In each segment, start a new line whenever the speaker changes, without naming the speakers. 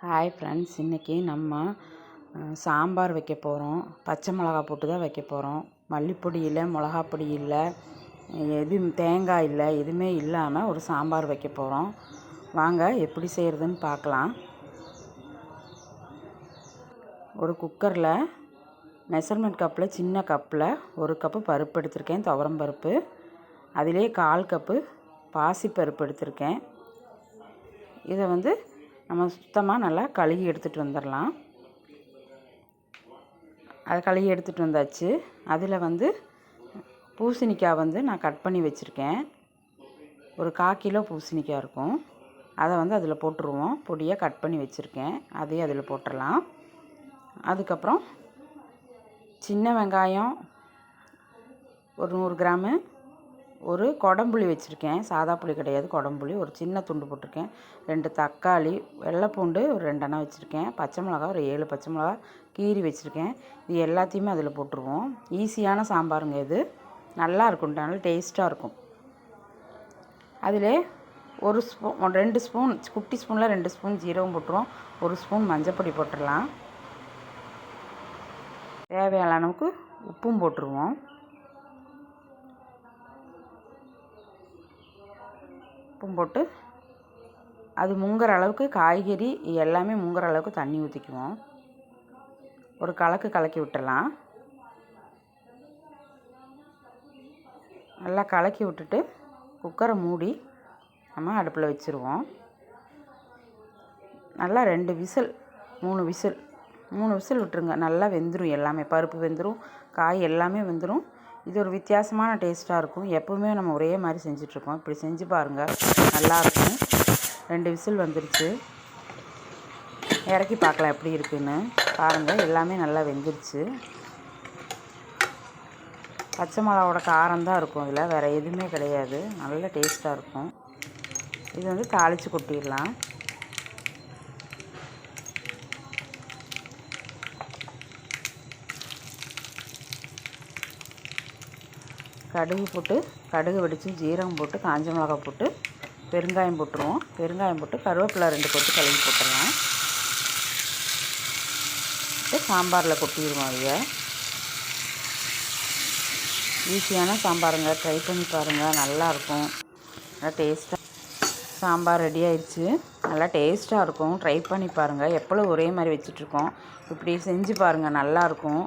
Hi friends இன்றைக்கி நம்ம சாம்பார் வைக்க போகிறோம் பச்சை மிளகா போட்டு தான் வைக்க போகிறோம் மல்லிப்பொடி இல்லை மிளகா பொடி இல்லை எதுவும் தேங்காய் இல்லை எதுவுமே இல்லாமல் ஒரு சாம்பார் வைக்க போகிறோம் வாங்க எப்படி செய்கிறதுன்னு பார்க்கலாம். ஒரு குக்கரில் மெஷர்மெண்ட் கப்பில் சின்ன கப்பில் ஒரு கப்பு பருப்பு எடுத்திருக்கேன் துவரம் பருப்பு. அதிலே கால் கப்பு பாசி பருப்பு எடுத்திருக்கேன். இதை வந்து நம்ம சுத்தமாக நல்லா கழுகி எடுத்துகிட்டு வந்துடலாம் அதை கழுகி எடுத்துகிட்டு வந்தாச்சு. அதில் வந்து பூசணிக்காய் வந்து நான் கட் பண்ணி வச்சுருக்கேன். ஒரு கால் கிலோ பூசணிக்காய் இருக்கும். அதை வந்து அதில் போட்டுருவோம். பொடியாக கட் பண்ணி வச்சுருக்கேன். அதையும் அதில் போட்டுடலாம் அதுக்கப்புறம் சின்ன வெங்காயம் ஒரு நூறு கிராமு ஒரு குடம்புளி வச்சுருக்கேன். சாதா புளி கிடையாது குடம்புளி. ஒரு சின்ன துண்டு போட்டிருக்கேன். ரெண்டு தக்காளி வெள்ளைப்பூண்டு ஒரு ரெண்டெண்ணம் வச்சுருக்கேன். பச்சை மிளகா ஒரு ஏழு பச்சை மிளகா கீரி வச்சுருக்கேன். இது எல்லாத்தையுமே அதில் போட்டுருவோம். ஈஸியான சாம்பாருங்க இது. நல்லா இருக்கும். நல்லா டேஸ்ட்டாக இருக்கும். அதில் ஒரு ஸ்பூன் ரெண்டு ஸ்பூன் குட்டி ஸ்பூனில் ரெண்டு ஸ்பூன் ஜீரகம் போட்டுருவோம். ஒரு ஸ்பூன் மஞ்சப்பொடி போட்டுடலாம். தேவையான அளவுக்கு உப்பும் போட்டுருவோம். உப்பும் போட்டு அது முங்குற அளவுக்கு காய்கறி எல்லாமே முங்குற அளவுக்கு தண்ணி ஊற்றிக்குவோம் ஒரு கலக்கு கலக்கி விட்டுடலாம் நல்லா கலக்கி விட்டுட்டு குக்கரை மூடி நம்ம அடுப்பில் வச்சுருவோம். நல்லா ரெண்டு விசில் மூணு விசில் மூணு விசில் விட்டுருங்க. நல்லா வெந்துடும் எல்லாமே. பருப்பு வெந்துடும் காய் எல்லாமே வெந்துடும் இது ஒரு வித்தியாசமான டேஸ்ட்டாக இருக்கும். எப்போவுமே நம்ம ஒரே மாதிரி செஞ்சிட்ருக்கோம் இப்படி செஞ்சு பாருங்கள் நல்லாயிருக்கும் ரெண்டு விசில் வந்துருச்சு. இறக்கி பார்க்கலாம் எப்படி இருக்குன்னு. பாருங்கள் எல்லாமே நல்லா வெந்துருச்சு. பச்சை மிளகாவோட காரம் தான் இருக்கும் இதில். வேறு எதுவுமே கிடையாது. நல்ல டேஸ்ட்டாக இருக்கும். இது வந்து தாளித்து கொட்டிடலாம். கடுகு போட்டு கடுகு வெடித்து ஜீரகம் போட்டு காஞ்ச மிளகா போட்டு பெருங்காயம் போட்டுருவோம். பெருங்காயம் போட்டு கருவேப்பிலை ரெண்டு போட்டு கழுவி போட்டுடலாம். சாம்பாரில் கொட்டிடுவோம் அதைய ஈஸியான சாம்பாருங்க. ட்ரை பண்ணி பாருங்கள் நல்லாயிருக்கும் நல்லா டேஸ்ட்டாக சாம்பார் ரெடி ஆயிடுச்சு. நல்லா டேஸ்ட்டாக இருக்கும். ட்ரை பண்ணி பாருங்கள் எப்பளும் ஒரே மாதிரி வச்சிட்ருக்கோம் இப்படி செஞ்சு பாருங்கள் நல்லாயிருக்கும்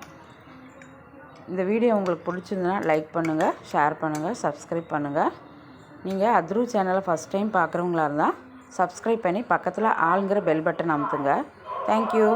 இந்த வீடியோ உங்களுக்கு பிடிச்சிருந்தனா லைக் பண்ணுங்கள் ஷேர் பண்ணுங்கள் சப்ஸ்கிரைப் பண்ணுங்கள் நீங்கள் அத்ரு சேனலை ஃபஸ்ட் டைம் பார்க்குறவங்களா இருந்தால் சப்ஸ்கிரைப் பண்ணி பக்கத்தில் ஆளுங்கிற பெல் பட்டன் அமுத்துங்க. தேங்க்யூ